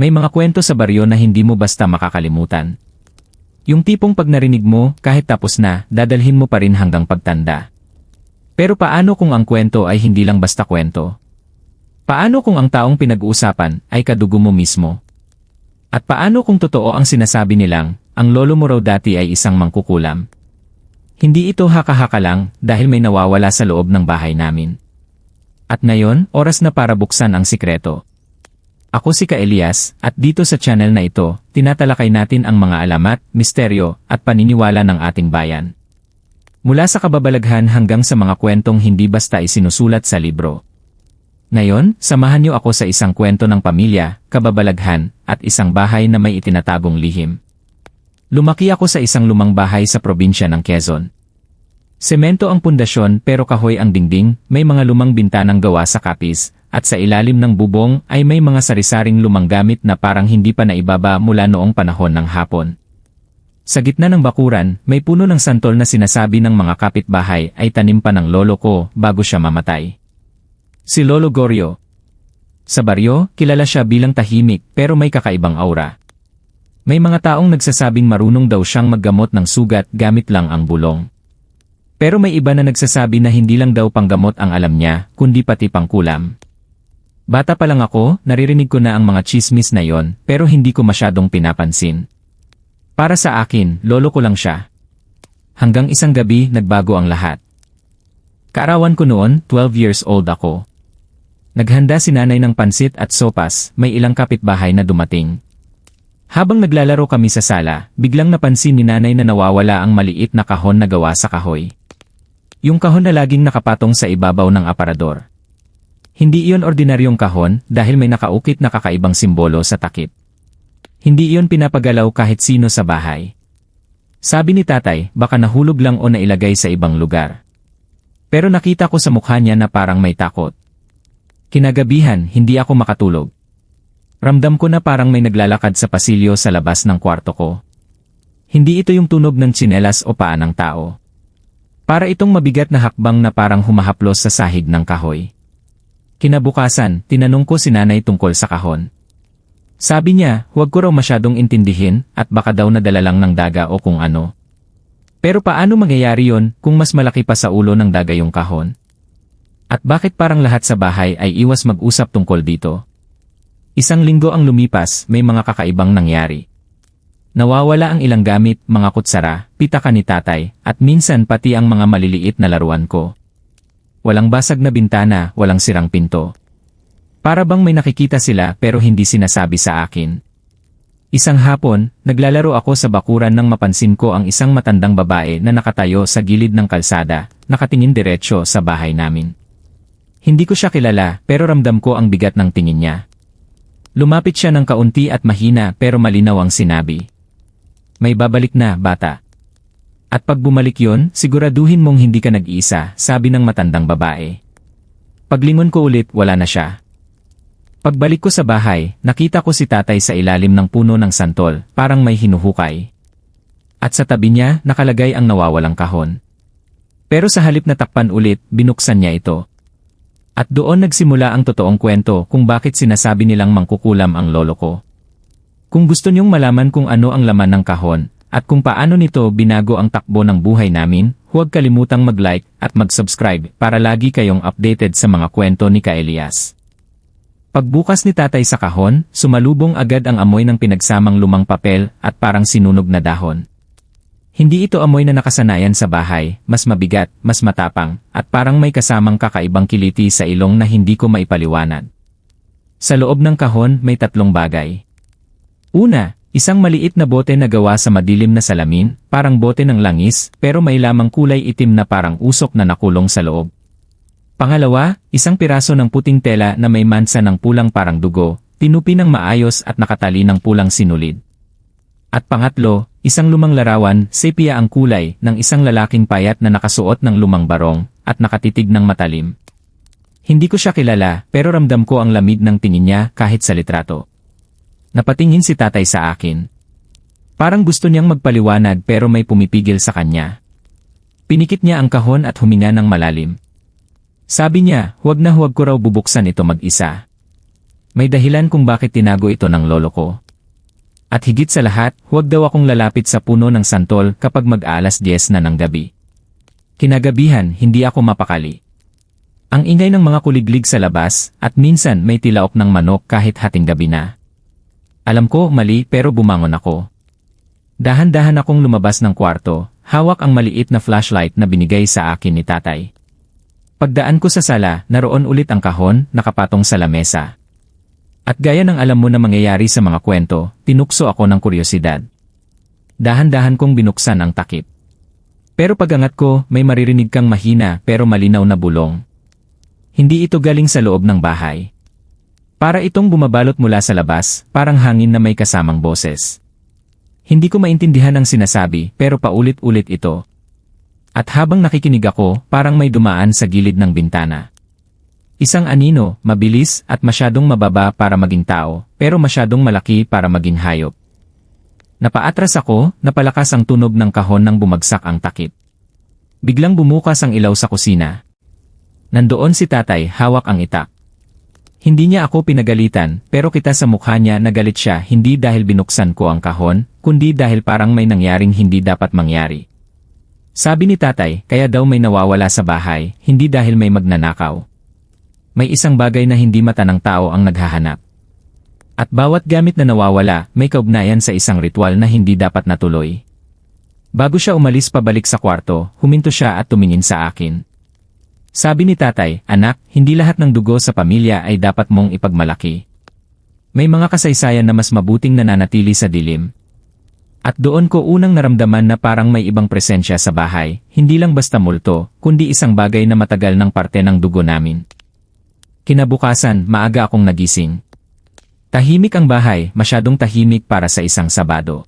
May mga kwento sa baryo na hindi mo basta makakalimutan. Yung tipong pag narinig mo, kahit tapos na, dadalhin mo pa rin hanggang pagtanda. Pero paano kung ang kwento ay hindi lang basta kwento? Paano kung ang taong pinag-uusapan ay kadugo mo mismo? At paano kung totoo ang sinasabi nilang, ang lolo mo raw dati ay isang mangkukulam? Hindi ito haka-haka lang dahil may nawawala sa loob ng bahay namin. At ngayon, oras na para buksan ang sikreto. Ako si Ka Elias, at dito sa channel na ito, tinatalakay natin ang mga alamat, misteryo, at paniniwala ng ating bayan. Mula sa kababalaghan hanggang sa mga kwentong hindi basta isinusulat sa libro. Ngayon, samahan niyo ako sa isang kwento ng pamilya, kababalaghan, at isang bahay na may itinatagong lihim. Lumaki ako sa isang lumang bahay sa probinsya ng Quezon. Semento ang pundasyon pero kahoy ang dingding, may mga lumang bintanang gawa sa kapis, at sa ilalim ng bubong ay may mga sarisaring lumang gamit na parang hindi pa naibaba mula noong panahon ng hapon. Sa gitna ng bakuran, may puno ng santol na sinasabi ng mga kapitbahay ay tanim pa ng lolo ko bago siya mamatay. Si Lolo Gorio. Sa baryo, kilala siya bilang tahimik pero may kakaibang aura. May mga taong nagsasabing marunong daw siyang maggamot ng sugat gamit lang ang bulong. Pero may iba na nagsasabi na hindi lang daw panggamot ang alam niya, kundi pati pangkulam. Bata pa lang ako, naririnig ko na ang mga chismis na yon, pero hindi ko masyadong pinapansin. Para sa akin, lolo ko lang siya. Hanggang isang gabi, nagbago ang lahat. Kaarawan ko noon, 12 years old ako. Naghanda si nanay ng pansit at sopas, may ilang kapitbahay na dumating. Habang naglalaro kami sa sala, biglang napansin ni nanay na nawawala ang maliit na kahon na gawa sa kahoy. Yung kahon na laging nakapatong sa ibabaw ng aparador. Hindi iyon ordinaryong kahon dahil may nakaukit na kakaibang simbolo sa takip. Hindi iyon pinapagalaw kahit sino sa bahay. Sabi ni tatay, baka nahulog lang o nailagay sa ibang lugar. Pero nakita ko sa mukha niya na parang may takot. Kinagabihan, hindi ako makatulog. Ramdam ko na parang may naglalakad sa pasilyo sa labas ng kwarto ko. Hindi ito yung tunog ng tsinelas o paa ng tao. Para itong mabigat na hakbang na parang humahaplos sa sahig ng kahoy. Kinabukasan, tinanong ko si nanay tungkol sa kahon. Sabi niya, huwag ko raw masyadong intindihin at baka daw nadala lang ng daga o kung ano. Pero paano mangyayari yon kung mas malaki pa sa ulo ng daga yung kahon? At bakit parang lahat sa bahay ay iwas mag-usap tungkol dito? Isang linggo ang lumipas, may mga kakaibang nangyari. Nawawala ang ilang gamit, mga kutsara, pitaka ni tatay, at minsan pati ang mga maliliit na laruan ko. Walang basag na bintana, walang sirang pinto. Para bang may nakikita sila pero hindi sinasabi sa akin. Isang hapon, naglalaro ako sa bakuran nang mapansin ko ang isang matandang babae na nakatayo sa gilid ng kalsada, nakatingin diretsyo sa bahay namin. Hindi ko siya kilala pero ramdam ko ang bigat ng tingin niya. Lumapit siya ng kaunti at mahina pero malinaw ang sinabi. May babalik na, bata. At pag bumalik yon, siguraduhin mong hindi ka nag-iisa, sabi ng matandang babae. Paglingon ko ulit, wala na siya. Pagbalik ko sa bahay, nakita ko si tatay sa ilalim ng puno ng santol, parang may hinuhukay. At sa tabi niya, nakalagay ang nawawalang kahon. Pero sa halip na takpan ulit, binuksan niya ito. At doon nagsimula ang totoong kwento kung bakit sinasabi nilang mangkukulam ang lolo ko. Kung gusto niyong malaman kung ano ang laman ng kahon, at kung paano nito binago ang takbo ng buhay namin, huwag kalimutang mag-like at mag-subscribe para lagi kayong updated sa mga kwento ni Ka Elias. Pagbukas ni tatay sa kahon, sumalubong agad ang amoy ng pinagsamang lumang papel at parang sinunog na dahon. Hindi ito amoy na nakasanayan sa bahay, mas mabigat, mas matapang, at parang may kasamang kakaibang kiliti sa ilong na hindi ko maipaliwanag. Sa loob ng kahon may tatlong bagay. Una, Isang maliit na bote na gawa sa madilim na salamin, parang bote ng langis, pero may lamang kulay itim na parang usok na nakulong sa loob. Pangalawa, isang piraso ng puting tela na may mansa ng pulang parang dugo, tinupi ng maayos at nakatali ng pulang sinulid. At pangatlo, isang lumang larawan, sepia ang kulay, ng isang lalaking payat na nakasuot ng lumang barong, at nakatitig ng matalim. Hindi ko siya kilala, pero ramdam ko ang lamig ng tingin niya kahit sa litrato. Napatingin si tatay sa akin. Parang gusto niyang magpaliwanag pero may pumipigil sa kanya. Pinikit niya ang kahon at huminga ng malalim. Sabi niya, huwag na huwag ko raw bubuksan ito mag-isa. May dahilan kung bakit tinago ito ng lolo ko. At higit sa lahat, huwag daw akong lalapit sa puno ng santol kapag mag-aalas 10 na ng gabi. Kinagabihan, hindi ako mapakali. Ang ingay ng mga kuliglig sa labas, at minsan may tilaok ng manok kahit hating gabi na. Alam ko, mali, pero bumangon ako. Dahan-dahan akong lumabas ng kwarto, hawak ang maliit na flashlight na binigay sa akin ni tatay. Pagdaan ko sa sala, naroon ulit ang kahon, nakapatong sa lamesa. At gaya ng alam mo na mangyayari sa mga kwento, tinukso ako ng kuryosidad. Dahan-dahan kong binuksan ang takip. Pero pagangat ko, may maririnig kang mahina pero malinaw na bulong. Hindi ito galing sa loob ng bahay. Para itong bumabalot mula sa labas, parang hangin na may kasamang boses. Hindi ko maintindihan ang sinasabi pero paulit-ulit ito. At habang nakikinig ako, parang may dumaan sa gilid ng bintana. Isang anino, mabilis at masyadong mababa para maging tao, pero masyadong malaki para maging hayop. Napaatras ako, napalakas ang tunog ng kahon nang bumagsak ang takip. Biglang bumukas ang ilaw sa kusina. Nandoon si tatay, hawak ang itak. Hindi niya ako pinagalitan, pero kita sa mukha niya nagalit siya hindi dahil binuksan ko ang kahon, kundi dahil parang may nangyaring hindi dapat mangyari. Sabi ni tatay, kaya daw may nawawala sa bahay, hindi dahil may magnanakaw. May isang bagay na hindi mata ng tao ang naghahanap. At bawat gamit na nawawala, may kaugnayan sa isang ritual na hindi dapat natuloy. Bago siya umalis pabalik sa kwarto, huminto siya at tumingin sa akin. Sabi ni tatay, anak, hindi lahat ng dugo sa pamilya ay dapat mong ipagmalaki. May mga kasaysayan na mas mabuting nananatili sa dilim. At doon ko unang naramdaman na parang may ibang presensya sa bahay, hindi lang basta multo, kundi isang bagay na matagal ng parte ng dugo namin. Kinabukasan, maaga akong nagising. Tahimik ang bahay, masyadong tahimik para sa isang Sabado.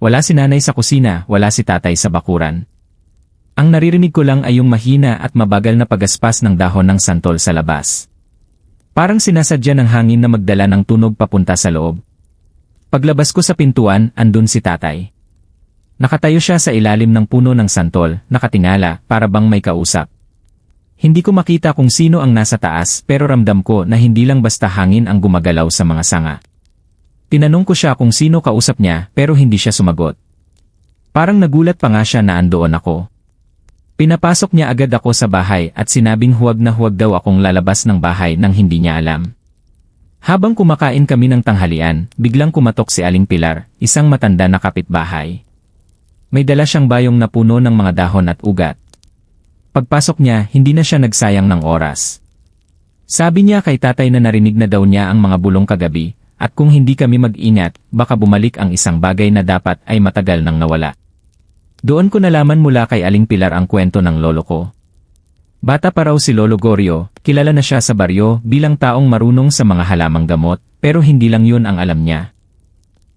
Wala si nanay sa kusina, wala si tatay sa bakuran. Ang naririnig ko lang ay yung mahina at mabagal na pagaspas ng dahon ng santol sa labas. Parang sinasadya ng hangin na magdala ng tunog papunta sa loob. Paglabas ko sa pintuan, andun si tatay. Nakatayo siya sa ilalim ng puno ng santol, nakatingala, para bang may kausap. Hindi ko makita kung sino ang nasa taas pero ramdam ko na hindi lang basta hangin ang gumagalaw sa mga sanga. Tinanong ko siya kung sino kausap niya pero hindi siya sumagot. Parang nagulat pa nga siya na andoon ako. Pinapasok niya agad ako sa bahay at sinabing huwag na huwag daw akong lalabas ng bahay nang hindi niya alam. Habang kumakain kami ng tanghalian, biglang kumatok si Aling Pilar, isang matanda na kapitbahay. May dala siyang bayong na puno ng mga dahon at ugat. Pagpasok niya, hindi na siya nagsayang ng oras. Sabi niya kay tatay na narinig na daw niya ang mga bulong kagabi, at kung hindi kami mag-ingat, baka bumalik ang isang bagay na dapat ay matagal nang nawala. Doon ko nalaman mula kay Aling Pilar ang kwento ng lolo ko. Bata pa raw si Lolo Gorio, kilala na siya sa baryo bilang taong marunong sa mga halamang gamot, pero hindi lang yun ang alam niya.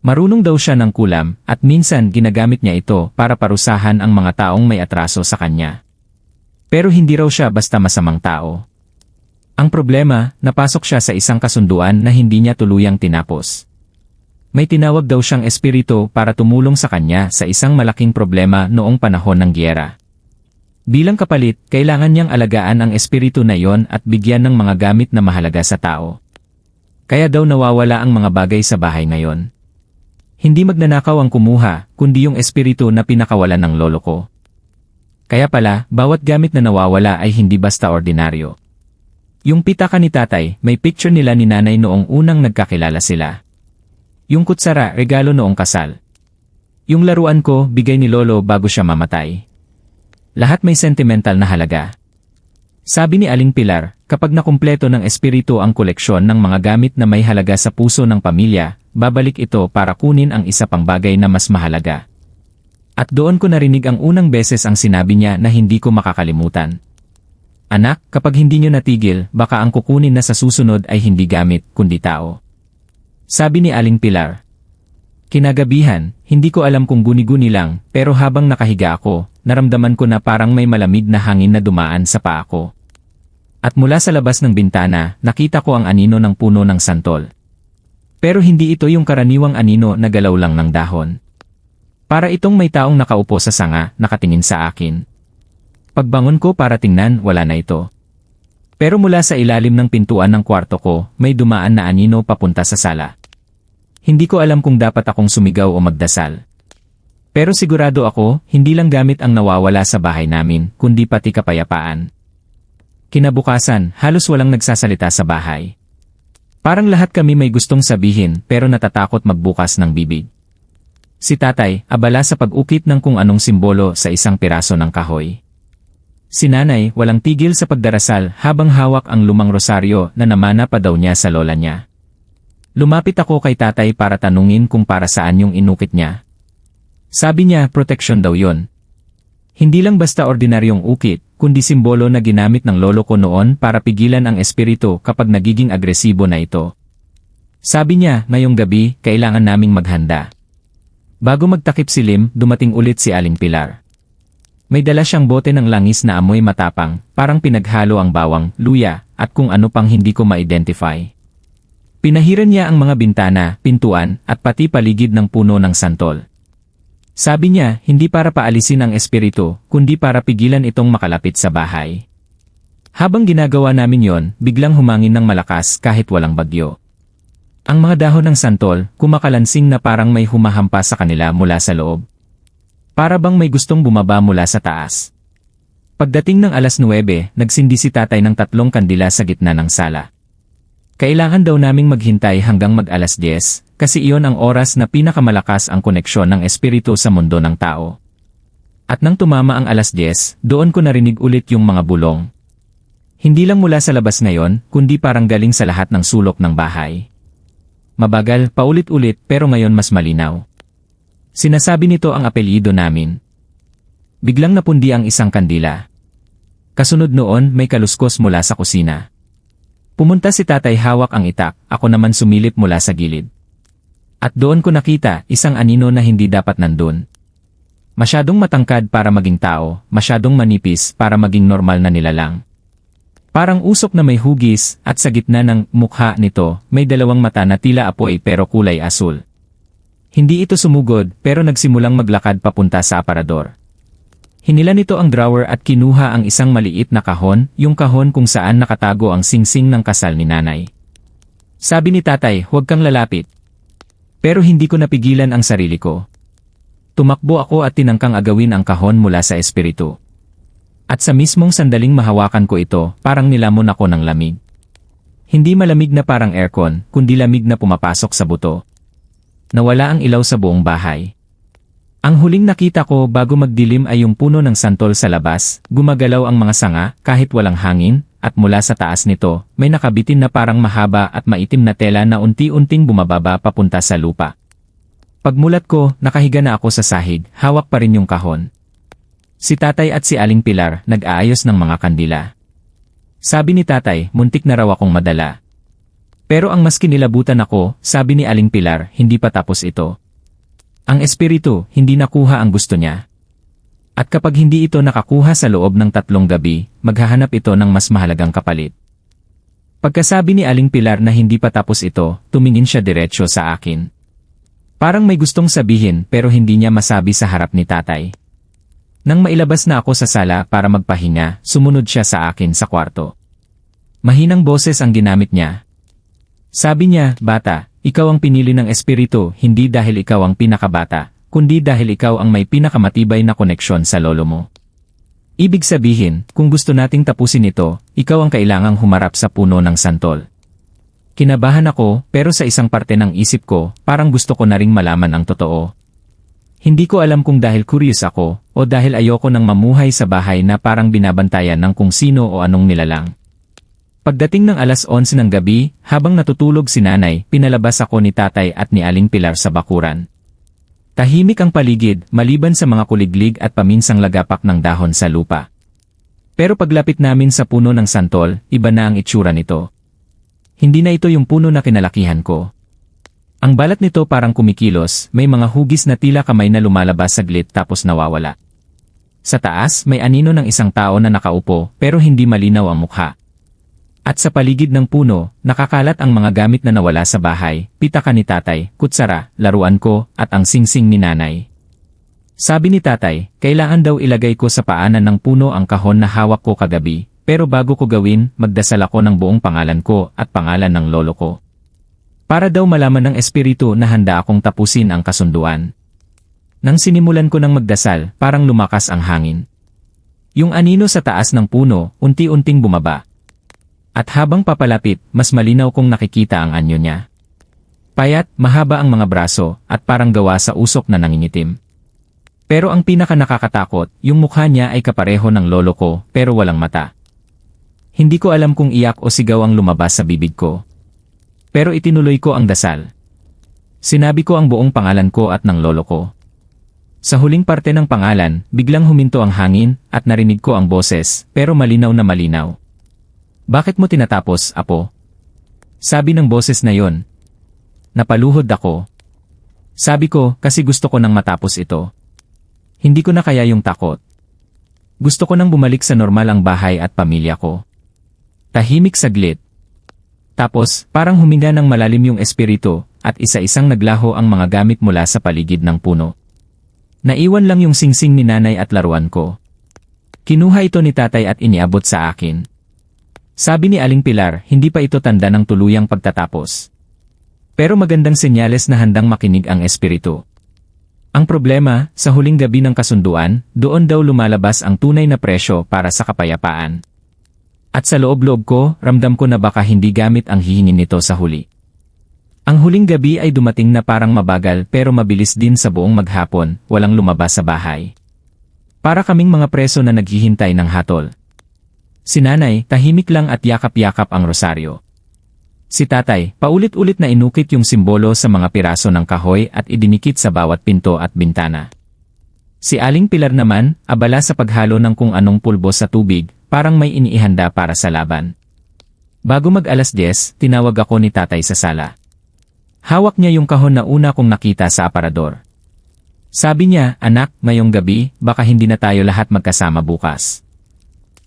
Marunong daw siya ng kulam, at minsan ginagamit niya ito para parusahan ang mga taong may atraso sa kanya. Pero hindi raw siya basta masamang tao. Ang problema, napasok siya sa isang kasunduan na hindi niya tuluyang tinapos. May tinawag daw siyang espiritu para tumulong sa kanya sa isang malaking problema noong panahon ng giyera. Bilang kapalit, kailangan niyang alagaan ang espiritu na yon at bigyan ng mga gamit na mahalaga sa tao. Kaya daw nawawala ang mga bagay sa bahay ngayon. Hindi magnanakaw ang kumuha, kundi yung espiritu na pinakawalan ng lolo ko. Kaya pala, bawat gamit na nawawala ay hindi basta ordinaryo. Yung pitaka ni tatay, may picture nila ni nanay noong unang nagkakilala sila. Yung kutsara, regalo noong kasal. Yung laruan ko, bigay ni lolo bago siya mamatay. Lahat may sentimental na halaga. Sabi ni Aling Pilar, kapag nakumpleto ng espiritu ang koleksyon ng mga gamit na may halaga sa puso ng pamilya, babalik ito para kunin ang isa pang bagay na mas mahalaga. At doon ko narinig ang unang beses ang sinabi niya na hindi ko makakalimutan. Anak, kapag hindi niyo natigil, baka ang kukunin na sa susunod ay hindi gamit, kundi tao. Sabi ni Aling Pilar. Kinagabihan, hindi ko alam kung guni-guni lang, pero habang nakahiga ako, naramdaman ko na parang may malamig na hangin na dumaan sa paa ko. At mula sa labas ng bintana, nakita ko ang anino ng puno ng santol. Pero hindi ito yung karaniwang anino na galaw lang ng dahon. Para itong may taong nakaupo sa sanga, nakatingin sa akin. Pagbangon ko para tingnan, wala na ito. Pero mula sa ilalim ng pintuan ng kwarto ko, may dumaan na anino papunta sa sala. Hindi ko alam kung dapat akong sumigaw o magdasal. Pero sigurado ako, hindi lang gamit ang nawawala sa bahay namin, kundi pati kapayapaan. Kinabukasan, halos walang nagsasalita sa bahay. Parang lahat kami may gustong sabihin pero natatakot magbukas ng bibig. Si tatay, abala sa pag-ukit ng kung anong simbolo sa isang piraso ng kahoy. Si nanay, walang tigil sa pagdarasal habang hawak ang lumang rosaryo na namana pa daw niya sa lola niya. Lumapit ako kay tatay para tanungin kung para saan yung inukit niya. Sabi niya, protection daw yon. Hindi lang basta ordinaryong ukit, kundi simbolo na ginamit ng lolo ko noon para pigilan ang espiritu kapag nagiging agresibo na ito. Sabi niya, ngayong gabi, kailangan naming maghanda. Bago magtakip silim, dumating ulit si Aling Pilar. May dala siyang bote ng langis na amoy matapang, parang pinaghalo ang bawang, luya, at kung ano pang hindi ko ma-identify. Pinahiran niya ang mga bintana, pintuan, at pati paligid ng puno ng santol. Sabi niya, hindi para paalisin ang espiritu, kundi para pigilan itong makalapit sa bahay. Habang ginagawa namin yon, biglang humangin ng malakas kahit walang bagyo. Ang mga dahon ng santol, kumakalansing na parang may humahampas sa kanila mula sa loob. Para bang may gustong bumaba mula sa taas. Pagdating ng alas 9, nagsindi si tatay ng tatlong kandila sa gitna ng sala. Kailangan daw naming maghintay hanggang mag alas 10, kasi iyon ang oras na pinakamalakas ang koneksyon ng espiritu sa mundo ng tao. At nang tumama ang alas 10, doon ko narinig ulit yung mga bulong. Hindi lang mula sa labas ngayon, kundi parang galing sa lahat ng sulok ng bahay. Mabagal, paulit-ulit pero ngayon mas malinaw. Sinasabi nito ang apelyido namin. Biglang napundi ang isang kandila. Kasunod noon may kaluskos mula sa kusina. Pumunta si tatay hawak ang itak, ako naman sumilip mula sa gilid. At doon ko nakita isang anino na hindi dapat nandun. Masyadong matangkad para maging tao, masyadong manipis para maging normal na nilalang. Parang usok na may hugis at sa gitna ng mukha nito may dalawang mata na tila apoy pero kulay asul. Hindi ito sumugod pero nagsimulang maglakad papunta sa aparador. Hinila nito ang drawer at kinuha ang isang maliit na kahon, yung kahon kung saan nakatago ang singsing ng kasal ni nanay. Sabi ni tatay, huwag kang lalapit. Pero hindi ko napigilan ang sarili ko. Tumakbo ako at tinangkang agawin ang kahon mula sa espiritu. At sa mismong sandaling mahawakan ko ito, parang nilamon ako ng lamig. Hindi malamig na parang aircon, kundi lamig na pumapasok sa buto. Nawala ang ilaw sa buong bahay. Ang huling nakita ko bago magdilim ay yung puno ng santol sa labas, gumagalaw ang mga sanga kahit walang hangin, at mula sa taas nito, may nakabitin na parang mahaba at maitim na tela na unti-unting bumababa papunta sa lupa. Pagmulat ko, nakahiga na ako sa sahig, hawak pa rin yung kahon. Si tatay at si Aling Pilar nag-aayos ng mga kandila. Sabi ni tatay, muntik na raw akong madala, pero ang mas kinilabutan ako, sabi ni Aling Pilar, hindi pa tapos ito. Ang espiritu, hindi nakuha ang gusto niya. At kapag hindi ito nakakuha sa loob ng tatlong gabi, maghahanap ito ng mas mahalagang kapalit. Pagkasabi ni Aling Pilar na hindi pa tapos ito, tumingin siya diretsyo sa akin. Parang may gustong sabihin pero hindi niya masabi sa harap ni tatay. Nang mailabas na ako sa sala para magpahinga, sumunod siya sa akin sa kwarto. Mahinang boses ang ginamit niya, sabi niya, bata, ikaw ang pinili ng espiritu hindi dahil ikaw ang pinakabata, kundi dahil ikaw ang may pinakamatibay na koneksyon sa lolo mo. Ibig sabihin, kung gusto nating tapusin ito, ikaw ang kailangang humarap sa puno ng santol. Kinabahan ako, pero sa isang parte ng isip ko, parang gusto ko na ring malaman ang totoo. Hindi ko alam kung dahil curious ako, o dahil ayoko nang mamuhay sa bahay na parang binabantayan ng kung sino o anong nilalang. Pagdating ng alas 11 ng gabi, habang natutulog si nanay, pinalabas ako ni tatay at ni Aling Pilar sa bakuran. Tahimik ang paligid, maliban sa mga kuliglig at paminsang lagapak ng dahon sa lupa. Pero paglapit namin sa puno ng santol, iba na ang itsura nito. Hindi na ito yung puno na kinalakihan ko. Ang balat nito parang kumikilos, may mga hugis na tila kamay na lumalabas saglit tapos nawawala. Sa taas, may anino ng isang tao na nakaupo pero hindi malinaw ang mukha. At sa paligid ng puno, nakakalat ang mga gamit na nawala sa bahay, pitaka ni tatay, kutsara, laruan ko, at ang singsing ni nanay. Sabi ni tatay, kailangan daw ilagay ko sa paanan ng puno ang kahon na hawak ko kagabi, pero bago ko gawin, magdasal ako ng buong pangalan ko at pangalan ng lolo ko. Para daw malaman ng espiritu na handa akong tapusin ang kasunduan. Nang sinimulan ko ng magdasal, parang lumakas ang hangin. Yung anino sa taas ng puno, unti-unting bumaba. At habang papalapit, mas malinaw kong nakikita ang anyo niya. Payat, mahaba ang mga braso, at parang gawa sa usok na nangingitim. Pero ang pinaka nakakatakot, yung mukha niya ay kapareho ng lolo ko, pero walang mata. Hindi ko alam kung iyak o sigaw ang lumabas sa bibig ko. Pero itinuloy ko ang dasal. Sinabi ko ang buong pangalan ko at ng lolo ko. Sa huling parte ng pangalan, biglang huminto ang hangin at narinig ko ang boses, pero malinaw na malinaw. Bakit mo tinatapos, Apo? Sabi ng boses na yon, Napaluhod ako. Sabi ko, kasi gusto ko nang matapos ito. Hindi ko na kaya yung takot. Gusto ko nang bumalik sa normal ang bahay at pamilya ko. Tahimik saglit. Tapos, parang huminga ng malalim yung espiritu, at isa-isang naglaho ang mga gamit mula sa paligid ng puno. Naiwan lang yung singsing ni nanay at laruan ko. Kinuha ito ni tatay at iniabot sa akin. Sabi ni Aling Pilar, hindi pa ito tanda ng tuluyang pagtatapos. Pero magandang senyales na handang makinig ang espiritu. Ang problema, sa huling gabi ng kasunduan, doon daw lumalabas ang tunay na presyo para sa kapayapaan. At sa loob-loob ko, ramdam ko na baka hindi gamit ang hihingin nito sa huli. Ang huling gabi ay dumating na parang mabagal pero mabilis din sa buong maghapon, walang lumabas sa bahay. Para kaming mga preso na naghihintay ng hatol. Si nanay, tahimik lang at yakap-yakap ang rosaryo. Si tatay, paulit-ulit na inukit yung simbolo sa mga piraso ng kahoy at idinikit sa bawat pinto at bintana. Si Aling Pilar naman, abala sa paghalo ng kung anong pulbo sa tubig, parang may iniihanda para sa laban. Bago mag alas 10, tinawag ako ni tatay sa sala. Hawak niya yung kahon na una kong nakita sa aparador. Sabi niya, anak, ngayong gabi, baka hindi na tayo lahat magkasama bukas.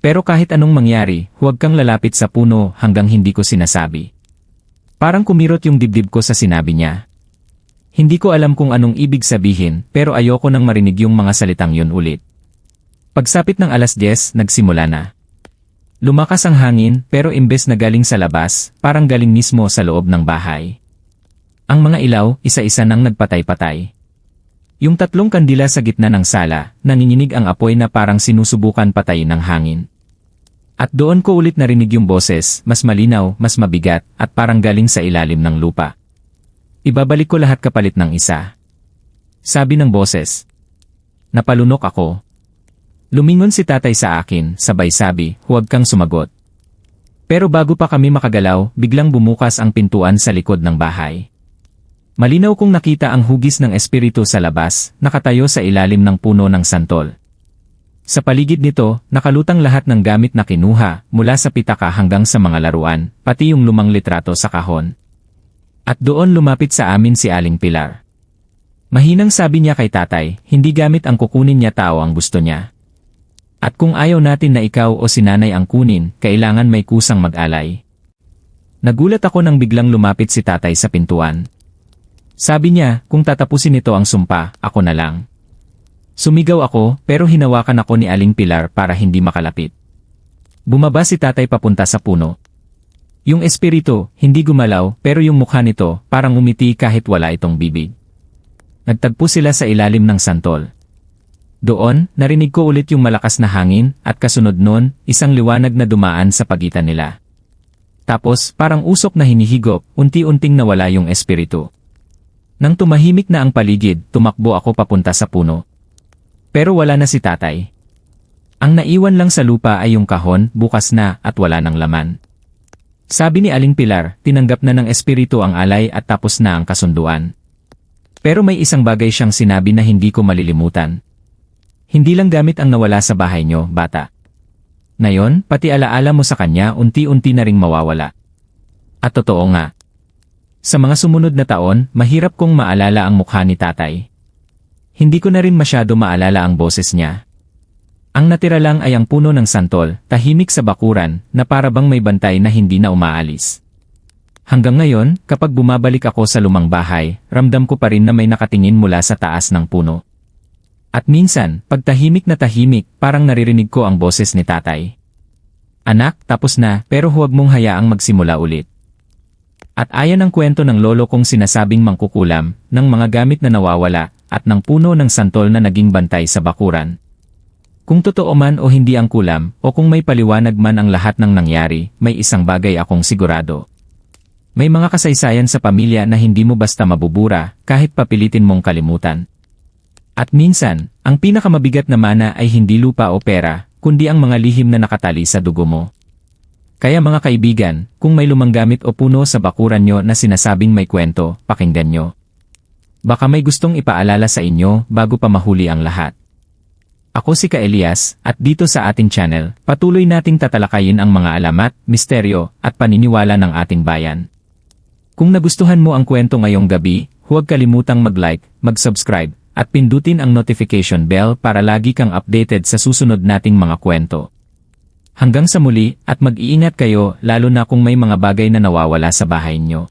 Pero kahit anong mangyari, huwag kang lalapit sa puno hanggang hindi ko sinasabi. Parang kumirot yung dibdib ko sa sinabi niya. Hindi ko alam kung anong ibig sabihin pero ayoko nang marinig yung mga salitang yun ulit. Pagsapit ng alas 10, nagsimula na. Lumakas ang hangin pero imbes na galing sa labas, parang galing mismo sa loob ng bahay. Ang mga ilaw, isa-isa nang nagpatay-patay. Yung tatlong kandila sa gitna ng sala, nanginginig ang apoy na parang sinusubukan patayin ng hangin. At doon ko ulit narinig yung boses, mas malinaw, mas mabigat, at parang galing sa ilalim ng lupa. Ibabalik ko lahat kapalit ng isa. Sabi ng boses. Napalunok ako. Lumingon si tatay sa akin, sabay sabi, huwag kang sumagot. Pero bago pa kami makagalaw, biglang bumukas ang pintuan sa likod ng bahay. Malinaw kong nakita ang hugis ng espiritu sa labas, nakatayo sa ilalim ng puno ng santol. Sa paligid nito, nakalutang lahat ng gamit na kinuha, mula sa pitaka hanggang sa mga laruan, pati yung lumang litrato sa kahon. At doon lumapit sa amin si Aling Pilar. Mahinang sabi niya kay tatay, hindi gamit ang kukunin niya tao ang gusto niya. At kung ayaw natin na ikaw o si nanay ang kunin, kailangan may kusang mag-alay. Nagulat ako nang biglang lumapit si tatay sa pintuan. Sabi niya, kung tatapusin ito ang sumpa, ako na lang. Sumigaw ako pero hinawakan ako ni Aling Pilar para hindi makalapit. Bumaba si tatay papunta sa puno. Yung espiritu, hindi gumalaw pero yung mukha nito parang umiti kahit wala itong bibig. Nagtagpo sila sa ilalim ng santol. Doon, narinig ko ulit yung malakas na hangin at kasunod nun, isang liwanag na dumaan sa pagitan nila. Tapos, parang usok na hinihigop, unti-unting nawala yung espiritu. Nang tumahimik na ang paligid, tumakbo ako papunta sa puno. Pero wala na si tatay. Ang naiwan lang sa lupa ay yung kahon, bukas na at wala ng laman. Sabi ni Aling Pilar, tinanggap na ng espiritu ang alay at tapos na ang kasunduan. Pero may isang bagay siyang sinabi na hindi ko malilimutan. Hindi lang gamit ang nawala sa bahay nyo, bata. Ngayon, pati alaala mo sa kanya unti-unti na ring mawawala. At totoo nga. Sa mga sumunod na taon, mahirap kong maalala ang mukha ni tatay. Hindi ko na rin masyado maalala ang boses niya. Ang natira lang ay ang puno ng santol, tahimik sa bakuran, na para bang may bantay na hindi na umaalis. Hanggang ngayon, kapag bumabalik ako sa lumang bahay, ramdam ko pa rin na may nakatingin mula sa taas ng puno. At minsan, pag tahimik na tahimik, parang naririnig ko ang boses ni tatay. Anak, tapos na, pero huwag mong hayaang magsimula ulit. At ayan ang kwento ng lolo kong sinasabing mangkukulam, ng mga gamit na nawawala, at ng puno ng santol na naging bantay sa bakuran. Kung totoo man o hindi ang kulam, o kung may paliwanag man ang lahat ng nangyari, may isang bagay akong sigurado. May mga kasaysayan sa pamilya na hindi mo basta mabubura, kahit papilitin mong kalimutan. At minsan, ang pinakamabigat na mana ay hindi lupa o pera, kundi ang mga lihim na nakatali sa dugo mo. Kaya mga kaibigan, kung may lumang gamit o puno sa bakuran nyo na sinasabing may kwento, pakinggan nyo. Baka may gustong ipaalala sa inyo bago pa mahuli ang lahat. Ako si Ka Elias, at dito sa ating channel, patuloy nating tatalakayin ang mga alamat, misteryo, at paniniwala ng ating bayan. Kung nagustuhan mo ang kwento ngayong gabi, huwag kalimutang mag-like, mag-subscribe, at pindutin ang notification bell para lagi kang updated sa susunod nating mga kwento. Hanggang sa muli at mag-iingat kayo lalo na kung may mga bagay na nawawala sa bahay nyo.